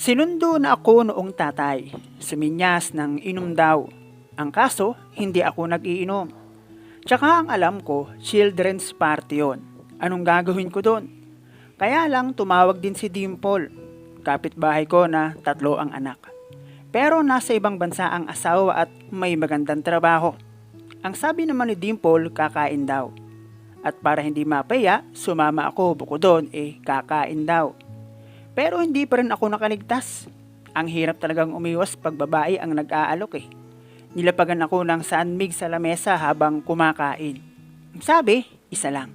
Sinundo na ako noong tatay. Suminyas ng inom daw. Ang kaso, hindi ako nag-iinom. Tsaka ang alam ko, children's party yon. Anong gagawin ko doon? Kaya lang tumawag din si Dimple. Kapitbahay ko na tatlo ang anak. Pero nasa ibang bansa ang asawa at may magandang trabaho. Ang sabi naman ni Dimple, kakain daw. At para hindi mapaya, sumama ako bukod doon eh kakain daw. Pero hindi pa rin ako nakaligtas. Ang hirap talagang umiwas pag babae ang nag-aalok eh. Nilapagan ako ng sandmig sa lamesa habang kumakain. Sabi, isa lang.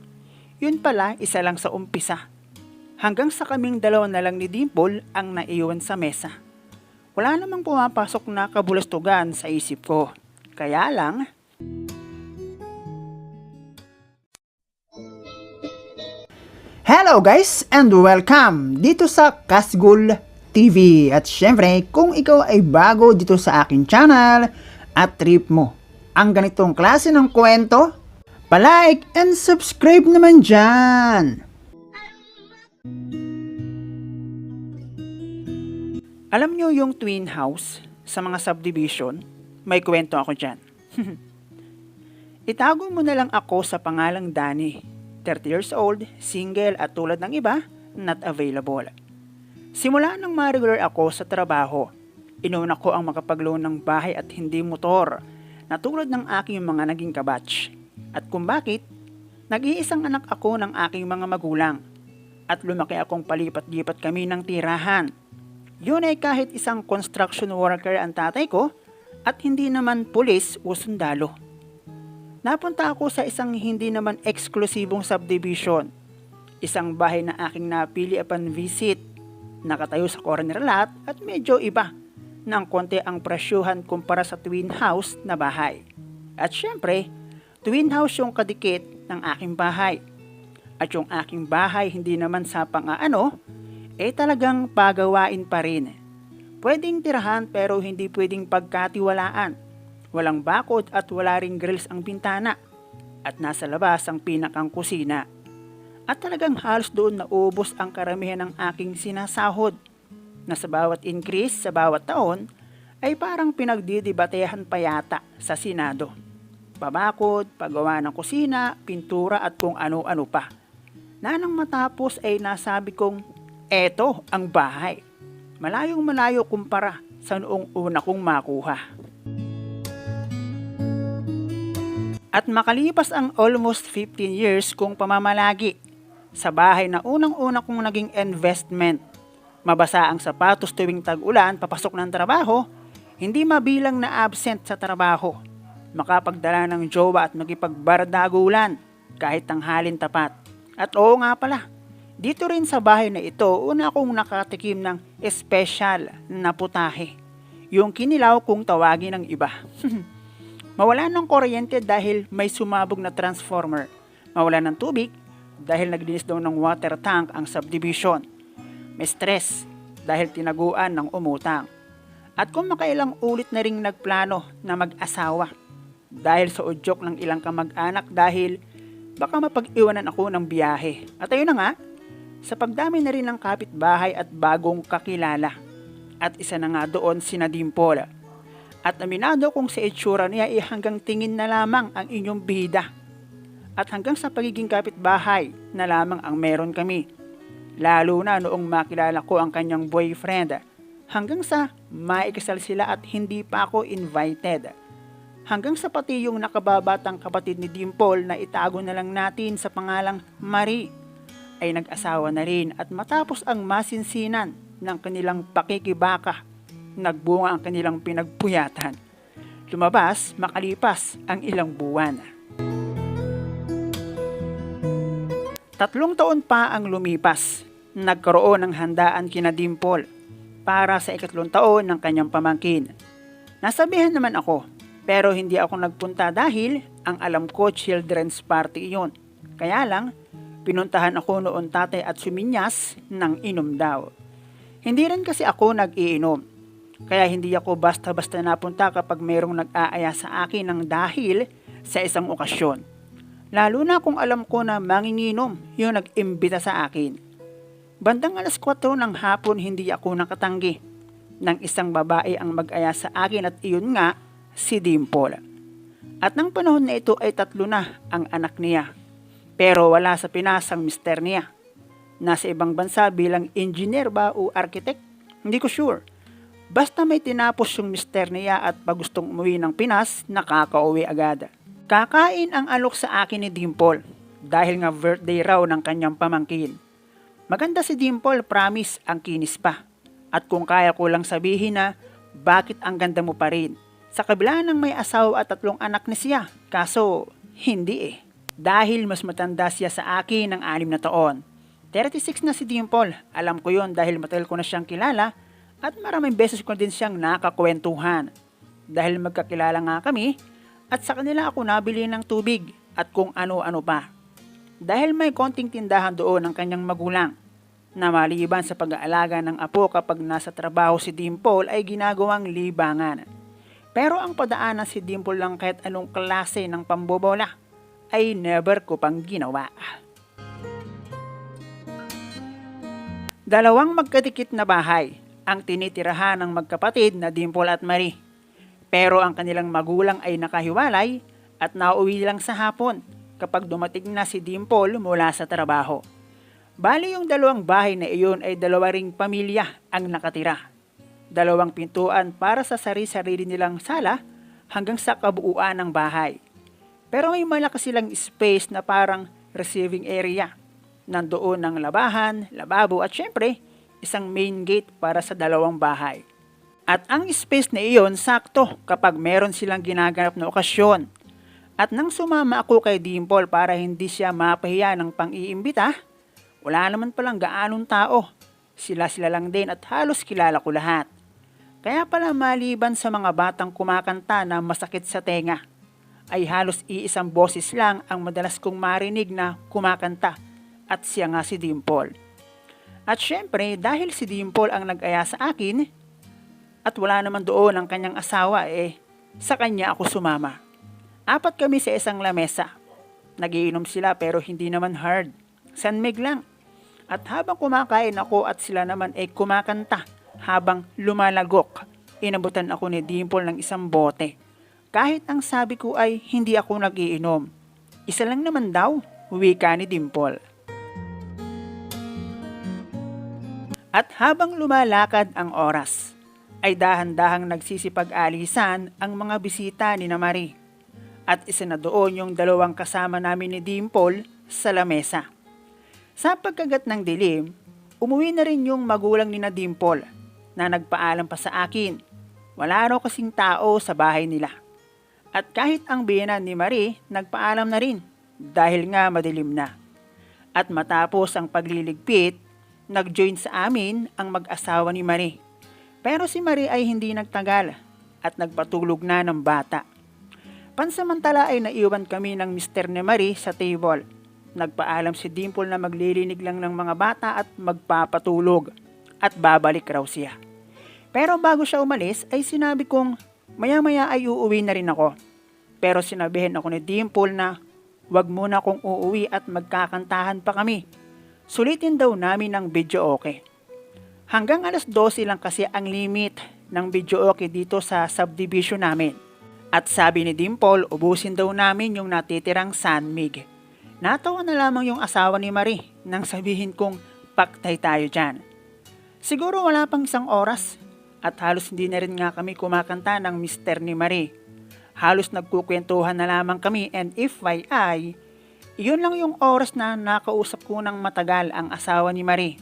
Yun pala, isa lang sa umpisa. Hanggang sa kaming dalawa na lang ni Dimple ang naiwan sa mesa. Wala namang pumapasok na kabulastugan sa isip ko. Kaya lang, Hello guys and welcome dito sa Kasgul TV. At syempre, kung ikaw ay bago dito sa akin channel at trip mo ang ganitong klase ng kwento, palike and subscribe naman dyan. Alam nyo yung twin house sa mga subdivision, may kwento ako dyan. Itago mo na lang ako sa pangalang Danny 30 years old, single at tulad ng iba, not available. Simula nang ma-regular ako sa trabaho, inuna ko ang makapag-loan ng bahay at hindi motor na tulad ng aking mga naging kabatch. At kung bakit, nag-iisang anak ako ng aking mga magulang at lumaki akong palipat-lipat kami ng tirahan. Yun ay kahit isang construction worker ang tatay ko at hindi naman pulis o sundalo. Napunta ako sa isang hindi naman eksklusibong subdivision. Isang bahay na aking napili upon visit. Nakatayo sa corner lot at medyo iba ng konti ang presyuhan kumpara sa twin house na bahay. At syempre, twin house yung kadikit ng aking bahay. At yung aking bahay hindi naman sa pang-ano, eh talagang pagawain pa rin. Pwedeng tirahan pero hindi pwedeng pagkatiwalaan Walang bakod at wala ring grills ang bintana. At nasa labas ang pinakang kusina. At talagang halos doon naubos ang karamihan ng aking sinasahod. Na sa bawat increase sa bawat taon ay parang pinagdidibatehan pa yata sa Senado. Pabakod, paggawa ng kusina, pintura at kung ano-ano pa. Na nang matapos ay nasabi kong, eto ang bahay. Malayong malayo kumpara sa noong una kong makuha. At makalipas ang almost 15 years kong pamamalagi sa bahay na unang-una kong naging investment. Mabasa ang sapatos tuwing tag-ulan papasok ng trabaho, hindi mabilang na absent sa trabaho. Makapagdala ng jowa at magipagbardagulan kahit tanghalin tapat. At oo nga pala, dito rin sa bahay na ito, una akong nakatikim ng special na putahe. Yung kinilaw kung tawagin ng iba. Mawala ng kuryente dahil may sumabog na transformer. Mawala ng tubig dahil naglinis daw ng water tank ang subdivision. May stress dahil tinaguan ng umutang. At kung makailang ulit na ring nagplano na mag-asawa dahil sa udyok ng ilang kamag-anak dahil baka mapag-iwanan ako ng biyahe. At ayun na nga, sa pagdami na rin ng kapitbahay at bagong kakilala. At isa na nga doon si Dimple at aminado kung sa itsura niya ay hanggang tingin na lamang ang inyong bida. At hanggang sa pagiging kapitbahay na lamang ang meron kami. Lalo na noong makilala ko ang kanyang boyfriend. Hanggang sa maikasal sila at hindi pa ako invited. Hanggang sa pati yung nakababatang kapatid ni Dimple na itago na lang natin sa pangalang Marie ay nag-asawa na rin at matapos ang masinsinan ng kanilang pakikibaka nagbunga ang kanilang pinagpuyatan. Lumabas makalipas ang ilang buwan. Tatlong taon pa ang lumipas. Nagkaroon ng handaan kina Dimple para sa ikatlong taon ng kanyang pamangkin. Nasabihan naman ako, pero hindi ako nagpunta dahil ang alam ko children's party iyon. Kaya lang, pinuntahan ako noon tatay at suminyas ng inom daw. Hindi rin kasi ako nag-iinom kaya hindi ako basta-basta napunta kapag mayroong nag-aaya sa akin ng dahil sa isang okasyon. Lalo na kung alam ko na manginginom yung nag-imbita sa akin. Bandang alas 4 ng hapon hindi ako nakatanggi. Nang isang babae ang mag-aya sa akin at iyon nga, si Dimple. At nang panahon na ito ay tatlo na ang anak niya. Pero wala sa Pinas ang mister niya. Nasa ibang bansa bilang engineer ba o architect? Hindi ko sure. Basta may tinapos yung mister niya at pag gustong umuwi ng Pinas, nakakauwi agad. Kakain ang alok sa akin ni Dimple dahil nga birthday raw ng kanyang pamangkin. Maganda si Dimple, promise, ang kinis pa. At kung kaya ko lang sabihin na, bakit ang ganda mo pa rin? Sa kabila ng may asawa at tatlong anak ni siya, kaso hindi eh. Dahil mas matanda siya sa akin ng anim na taon. 36 na si Dimple, alam ko yon dahil matagal ko na siyang kilala at maraming beses ko din siyang nakakwentuhan. Dahil magkakilala nga kami at sa kanila ako nabili ng tubig at kung ano-ano pa. Dahil may konting tindahan doon ng kanyang magulang na maliban sa pag-aalaga ng apo kapag nasa trabaho si Dimple ay ginagawang libangan. Pero ang padaanan si Dimple lang kahit anong klase ng pambobola ay never ko pang ginawa. Dalawang magkadikit na bahay ang tinitirahan ng magkapatid na Dimple at Marie. Pero ang kanilang magulang ay nakahiwalay at nauwi lang sa hapon kapag dumating na si Dimple mula sa trabaho. Bali yung dalawang bahay na iyon ay dalawa ring pamilya ang nakatira. Dalawang pintuan para sa sari-sarili nilang sala hanggang sa kabuuan ng bahay. Pero may malakas silang space na parang receiving area. Nandoon ang labahan, lababo at syempre, isang main gate para sa dalawang bahay. At ang space na iyon sakto kapag meron silang ginaganap na okasyon. At nang sumama ako kay Dimple para hindi siya mapahiya ng pang-iimbita, wala naman palang gaanong tao. Sila-sila lang din at halos kilala ko lahat. Kaya pala maliban sa mga batang kumakanta na masakit sa tenga, ay halos iisang boses lang ang madalas kong marinig na kumakanta at siya nga si Dimple. At syempre, dahil si Dimple ang nag-aya sa akin, at wala naman doon ang kanyang asawa eh, sa kanya ako sumama. Apat kami sa isang lamesa. Nagiinom sila pero hindi naman hard. Sanmig lang. At habang kumakain ako at sila naman ay kumakanta habang lumalagok, inabutan ako ni Dimple ng isang bote. Kahit ang sabi ko ay hindi ako nagiinom. Isa lang naman daw, wika ni Dimple. At habang lumalakad ang oras, ay dahan-dahang nagsisipag-alisan ang mga bisita ni na Marie. At isa na doon yung dalawang kasama namin ni Dimple sa lamesa. Sa pagkagat ng dilim, umuwi na rin yung magulang ni na Dimple na nagpaalam pa sa akin. Wala raw kasing tao sa bahay nila. At kahit ang biyanan ni Marie, nagpaalam na rin dahil nga madilim na. At matapos ang pagliligpit, nag-join sa amin ang mag-asawa ni Marie. Pero si Marie ay hindi nagtagal at nagpatulog na ng bata. Pansamantala ay naiwan kami ng Mr. ni Marie sa table. Nagpaalam si Dimple na maglilinig lang ng mga bata at magpapatulog at babalik raw siya. Pero bago siya umalis ay sinabi kong maya-maya ay uuwi na rin ako. Pero sinabihin ako ni Dimple na wag muna akong uuwi at magkakantahan pa kami. Sulitin daw namin ng video okay. Hanggang alas 12 lang kasi ang limit ng video okay dito sa subdivision namin. At sabi ni Dimple, ubusin daw namin yung natitirang Sanmig. Natawa na lamang yung asawa ni Marie nang sabihin kong paktay tayo dyan. Siguro wala pang isang oras at halos hindi na rin nga kami kumakanta ng Mr. ni Marie. Halos nagkukwentuhan na lamang kami and if FYI, iyon lang yung oras na nakausap ko ng matagal ang asawa ni Marie.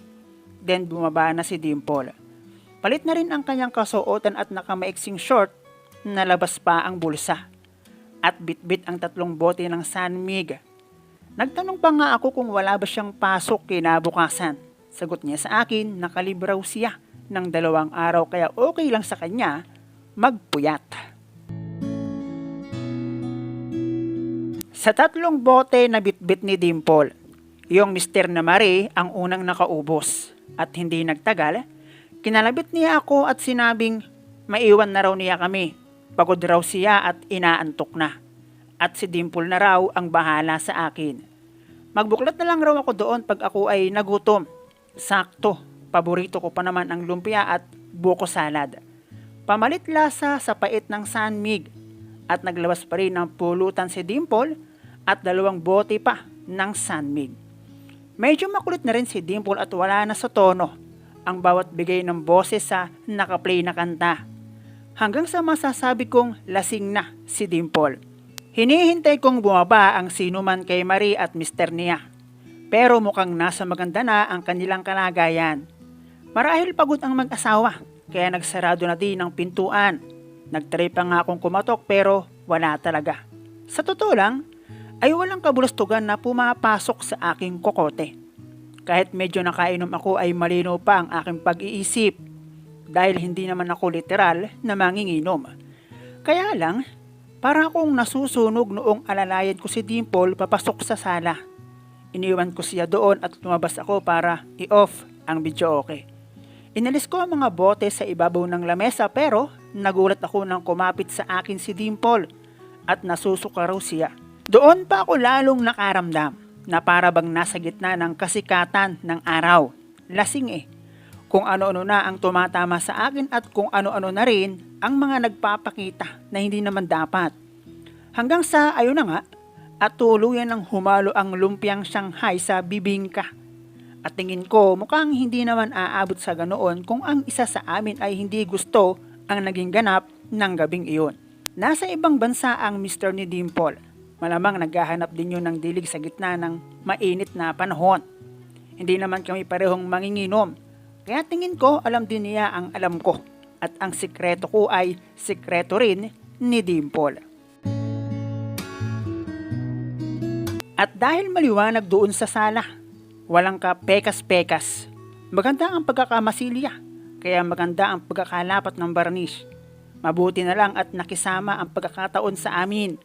Then bumaba na si Dimple. Palit na rin ang kanyang kasuotan at nakamaiksing short nalabas pa ang bulsa. At bitbit ang tatlong bote ng Sanmig. Nagtanong pa nga ako kung wala ba siyang pasok kinabukasan. Sagot niya sa akin, nakalibraw siya ng dalawang araw kaya okay lang sa kanya magpuyat. Sa tatlong bote na bitbit ni Dimple, yung Mr. na Marie ang unang nakaubos at hindi nagtagal, kinalabit niya ako at sinabing maiwan na raw niya kami. Pagod raw siya at inaantok na. At si Dimple na raw ang bahala sa akin. Magbuklat na lang raw ako doon pag ako ay nagutom. Sakto, paborito ko pa naman ang lumpia at buko salad. Pamalit lasa sa pait ng sanmig at naglabas pa rin ng pulutan si Dimple at dalawang bote pa ng sanmig. Medyo makulit na rin si Dimple at wala na sa tono ang bawat bigay ng boses sa nakaplay na kanta. Hanggang sa masasabi kong lasing na si Dimple. Hinihintay kong bumaba ang sinuman kay Marie at Mr. Nia. Pero mukhang nasa maganda na ang kanilang kalagayan. Marahil pagod ang mag-asawa, kaya nagsarado na din ang pintuan. Nagtry pa nga akong kumatok pero wala talaga. Sa totoo lang, ay walang kabulustugan na pumapasok sa aking kokote. Kahit medyo nakainom ako ay malino pa ang aking pag-iisip dahil hindi naman ako literal na manginginom. Kaya lang, para akong nasusunog noong alalayan ko si Dimple papasok sa sala. Iniwan ko siya doon at lumabas ako para i-off ang video okay. Inalis ko ang mga bote sa ibabaw ng lamesa pero nagulat ako nang kumapit sa akin si Dimple at nasusuka raw siya. Doon pa ako lalong nakaramdam na para bang nasa gitna ng kasikatan ng araw. Lasing eh. Kung ano-ano na ang tumatama sa akin at kung ano-ano na rin ang mga nagpapakita na hindi naman dapat. Hanggang sa ayun na nga, at tuluyan ng humalo ang lumpiang Shanghai sa bibingka. At tingin ko mukhang hindi naman aabot sa ganoon kung ang isa sa amin ay hindi gusto ang naging ganap ng gabing iyon. Nasa ibang bansa ang Mr. ni Dimple. Malamang naghahanap din yun ng dilig sa gitna ng mainit na panahon. Hindi naman kami parehong manginginom. Kaya tingin ko alam din niya ang alam ko. At ang sikreto ko ay sikreto rin ni Dimple. At dahil maliwanag doon sa sala, walang ka pekas-pekas. Maganda ang pagkakamasilya, kaya maganda ang pagkakalapat ng barnish. Mabuti na lang at nakisama ang pagkakataon sa amin.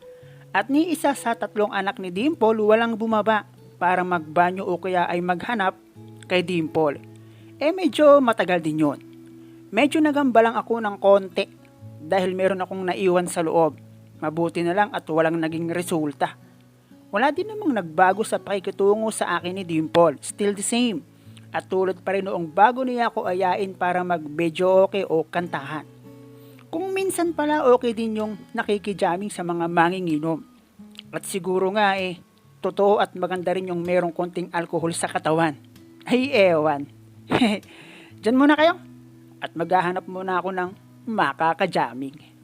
At ni isa sa tatlong anak ni Dimple walang bumaba para magbanyo o kaya ay maghanap kay Dimple. Eh medyo matagal din yun. Medyo nagamba lang ako ng konti dahil meron akong naiwan sa loob. Mabuti na lang at walang naging resulta. Wala din namang nagbago sa pakikitungo sa akin ni Dimple. Still the same. At tulad pa rin noong bago niya ako ayain para mag-video okay o kantahan. Minsan pala okay din yung nakikijamming sa mga manginginom. At siguro nga eh, totoo at maganda rin yung merong konting alkohol sa katawan. Ay ewan. Diyan muna kayo. At maghahanap muna ako ng makakajamming.